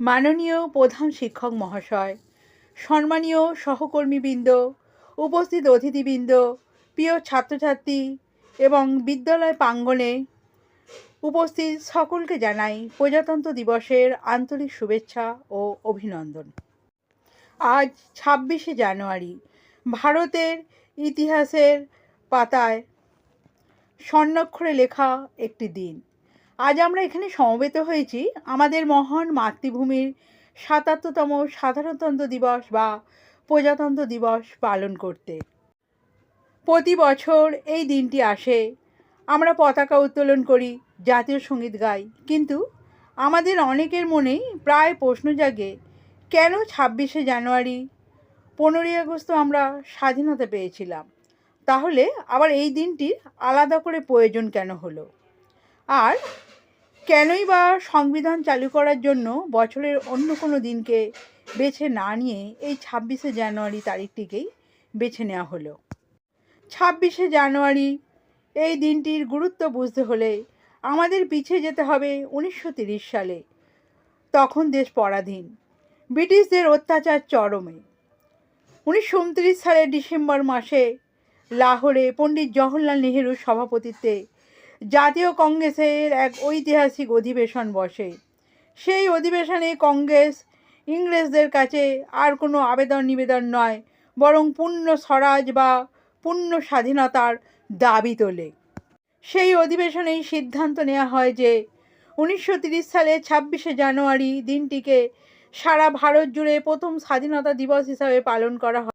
মাননীয় প্রধান শিক্ষক মহাশয়, সম্মানীয় সহকর্মীবৃন্দ, উপস্থিত অতিথিবৃন্দ, প্রিয় ছাত্রছাত্রী এবং বিদ্যালয় প্রাঙ্গণে উপস্থিত সকলকে জানাই প্রজাতন্ত্র দিবসের আন্তরিক শুভেচ্ছা ও অভিনন্দন। আজ ছাব্বিশে জানুয়ারি, ভারতের ইতিহাসের পাতায় স্বর্ণাক্ষরে লেখা একটি দিন। আজ আমরা এখানে সমবেত হয়েছি আমাদের মহান মাতৃভূমির সাতাত্তরতম সাধারণতন্ত্র দিবস বা প্রজাতন্ত্র দিবস পালন করতে। প্রতি বছর এই দিনটি আসে। আমরা পতাকা উত্তোলন করি, জাতীয় সংগীত গাই। কিন্তু আমাদের অনেকের মনেই প্রায় প্রশ্ন জাগে, কেন ছাব্বিশে জানুয়ারি? পনেরোই আগস্ট আমরা স্বাধীনতা পেয়েছিলাম। তাহলে আবার এই দিনটির আলাদা করে প্রয়োজন কেন হলো? আর কেনই বা সংবিধান চালু করার জন্য বছরের অন্য কোনো দিনকে বেছে না নিয়ে এই ছাব্বিশে জানুয়ারি তারিখটিকেই বেছে নেওয়া হলো। ছাব্বিশে জানুয়ারি, এই দিনটির গুরুত্ব বুঝতে হলে আমাদের পিছিয়ে যেতে হবে উনিশশো সালে, তখন দেশ পরাধীন, ব্রিটিশদের অত্যাচার চরমে। উনিশশো উনত্রিশ সালের ডিসেম্বর মাসে লাহোরে পণ্ডিত জওহরলাল নেহেরুর সভাপতিত্বে জাতীয় কংগ্রেসের এক ঐতিহাসিক অধিবেশন বসে। সেই অধিবেশনে কংগ্রেস ইংরেজদের কাছে আর কোনো আবেদন নিবেদন নয়, বরং পূর্ণ স্বরাজ বা পূর্ণ স্বাধীনতার দাবি তোলে। সেই অধিবেশনেই সিদ্ধান্ত নেওয়া হয় যে উনিশশো সালের ছাব্বিশে জানুয়ারি দিনটিকে সারা ভারত জুড়ে প্রথম স্বাধীনতা দিবস হিসাবে পালন করা হয়।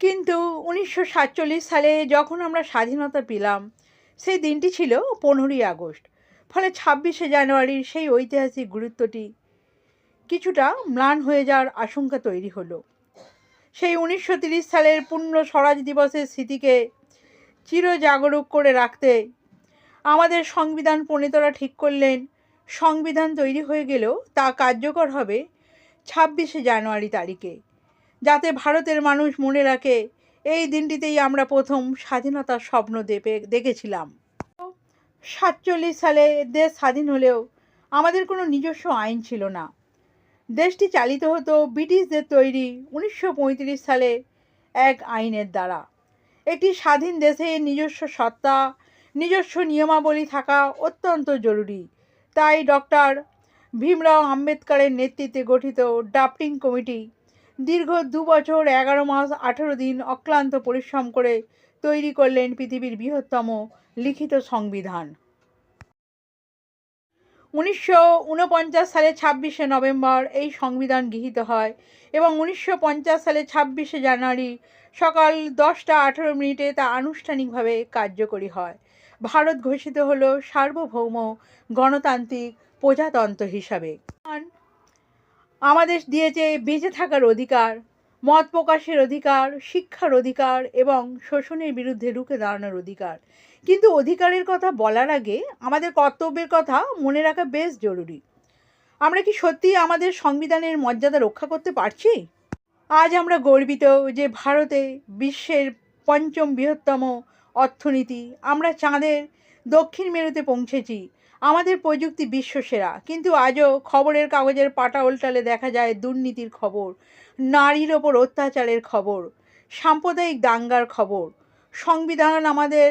কিন্তু উনিশশো সাতচল্লিশ সালে যখন আমরা স্বাধীনতা পেলাম, সেই দিনটি ছিল পনেরোই আগস্ট। ফলে ছাব্বিশে জানুয়ারির সেই ঐতিহাসিক গুরুত্বটি কিছুটা ম্লান হয়ে যাওয়ার আশঙ্কা তৈরি হলো। সেই উনিশশো সালের পূর্ণ স্বরাজ দিবসের স্মৃতিকে চিরজাগরুক করে রাখতে আমাদের সংবিধান প্রণেতারা ঠিক করলেন, সংবিধান তৈরি হয়ে গেলেও তা কার্যকর হবে ছাব্বিশে জানুয়ারি তারিখে। যাতে ভারতের মানুষ মনে রাখে, এই দিনটিতেই আমরা প্রথম স্বাধীনতার স্বপ্ন দেপে দেখেছিলাম। সাতচল্লিশ সালে দেশ স্বাধীন হলেও আমাদের কোনো নিজস্ব আইন ছিল না। দেশটি চালিত হতো ব্রিটিশদের তৈরি উনিশশো পঁয়ত্রিশ সালে এক আইনের দ্বারা। একটি স্বাধীন দেশে নিজস্ব সত্তা, নিজস্ব নিয়মাবলী থাকা অত্যন্ত জরুরি। তাই ডক্টর ভীমরাও আম্বেদকরের নেতৃত্বে গঠিত ড্রাফটিং কমিটি দীর্ঘ দু বছর, এগারো মাস, আঠেরো দিন অক্লান্ত পরিশ্রম করে তৈরি করলেন পৃথিবীর বৃহত্তম লিখিত সংবিধান। উনিশশো উনপঞ্চাশ সালে ছাব্বিশে নভেম্বর এই সংবিধান গৃহীত হয় এবং উনিশশো পঞ্চাশ সালে ছাব্বিশে জানুয়ারি সকাল দশটা আঠেরো মিনিটে তা আনুষ্ঠানিকভাবে কার্যকরী হয়। ভারত ঘোষিত হলো সার্বভৌম গণতান্ত্রিক প্রজাতন্ত্র হিসাবে। আমাদের দিয়েছে বেঁচে থাকার অধিকার, মত প্রকাশের অধিকার, শিক্ষার অধিকার এবং শোষণের বিরুদ্ধে রুখে দাঁড়ানোর অধিকার। কিন্তু অধিকারের কথা বলার আগে আমাদের কর্তব্যের কথা মনে রাখা বেশ জরুরি। আমরা কি সত্যিই আমাদের সংবিধানের মর্যাদা রক্ষা করতে পারছি? আজ আমরা গর্বিত যে ভারতে বিশ্বের পঞ্চম বৃহত্তম অর্থনীতি, আমরা চাঁদের দক্ষিণ মেরুতে পৌঁছেছি। আমাদের প্রযুক্তি বিশ্বসেরা কিন্তু আজও খবরের কাগজের পাটা উল্টালে দেখা যায় দুর্নীতির খবর, নারীর ওপর অত্যাচারের খবর, সাম্প্রদায়িক দাঙ্গার খবর। সংবিধান আমাদের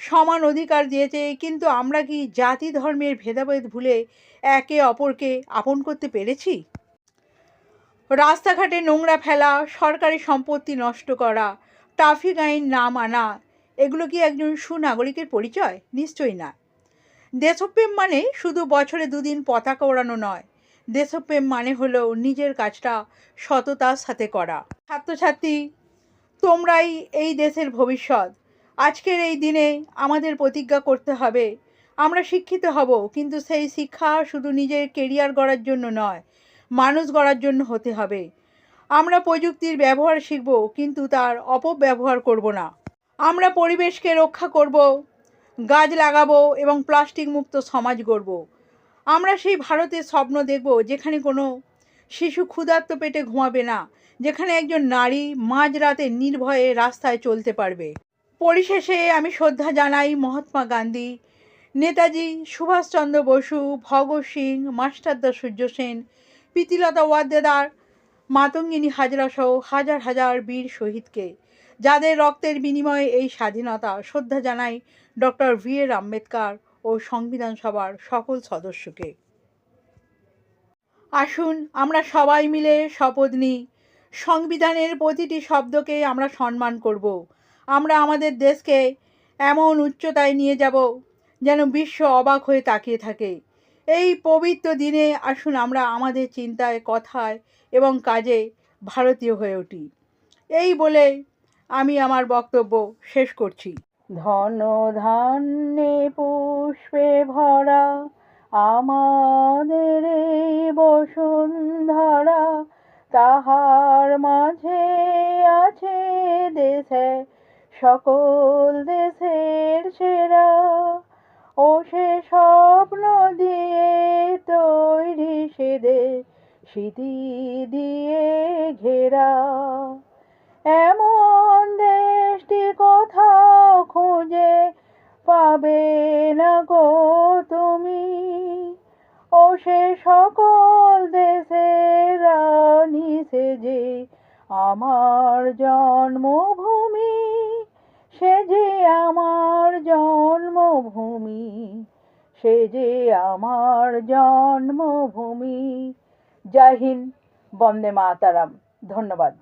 সমান অধিকার দিয়েছে, কিন্তু আমরা কি জাতি ধর্মের ভেদাভেদ ভুলে একে অপরকে আপন করতে পেরেছি? রাস্তাঘাটে নোংরা ফেলা, সরকারি সম্পত্তি নষ্ট করা, ট্রাফিক আইন না মানা, এগুলো কি একজন সুনাগরিকের পরিচয়? নিশ্চয়ই না। দেশপ্রেম মানে শুধু বছরে দুদিন পতাকা ওড়ানো নয়। দেশপ্রেম মানে হলো নিজের কাজটা সততার সাথে করা। ছাত্রছাত্রী, তোমরাই এই দেশের ভবিষ্যৎ। আজকের এই দিনে আমাদের প্রতিজ্ঞা করতে হবে, আমরা শিক্ষিত হব, কিন্তু সেই শিক্ষা শুধু নিজের কেরিয়ার গড়ার জন্য নয়, মানুষ গড়ার জন্য হতে হবে। আমরা প্রযুক্তির ব্যবহার শিখব, কিন্তু তার অপব্যবহার করব না। আমরা পরিবেশকে রক্ষা করব গাছ লাগাবো এবং প্লাস্টিক মুক্ত সমাজ গড়ব। আমরা সেই ভারতের স্বপ্ন দেখব যেখানে কোনো শিশু ক্ষুধার্ত পেটে ঘুমাবে না, যেখানে একজন নারী মাঝরাতে নির্ভয়ে রাস্তায় চলতে পারবে। পরিশেষে আমি শ্রদ্ধা জানাই মহাত্মা গান্ধী, নেতাজি সুভাষচন্দ্র বসু, ভগৎ সিং, মাস্টারদা সূর্য সেন, প্রীতিলতা ওয়াদ্দেদার, মাতঙ্গিনী হাজরাসহ হাজার হাজার বীর শহীদকে। যাদের রক্তের বিনিময়ে এই স্বাধীনতা শ্রদ্ধা জানাই ডক্টর ভি এর আম্বেদকর ও সংবিধান সভার সকল সদস্যকে। আসুন আমরা সবাই মিলে শপথ নিই। সংবিধানের প্রতিটি শব্দকে আমরা সম্মান করব। আমরা আমাদের দেশকে এমন উচ্চতায় নিয়ে যাব যেন বিশ্ব অবাক হয়ে তাকিয়ে থাকে। এই পবিত্র দিনে আসুন আমরা আমাদের চিন্তায়, কথায় এবং কাজে ভারতীয় হয়ে উঠি। এই বলে আমি আমার বক্তব্য শেষ করছি। ধন ধান্যে পুষ্পে ভরা আমাদের বসুন্ধরা, তাহার মাঝে আছে দেশে, সকল দেশের সেরা। ও সে স্বপ্ন দিয়ে তৈরি সে দেশ, স্মৃতি দিয়ে ঘেরা। এমন খুঁজে পাবে না গো তুমি। ও সে সকল দেশের রানী, সে যে আমার জন্মভূমি, সে যে আমার জন্মভূমি, সে যে আমার জন্মভূমি। জয় হিন্দ, বন্দে মাতারাম। ধন্যবাদ।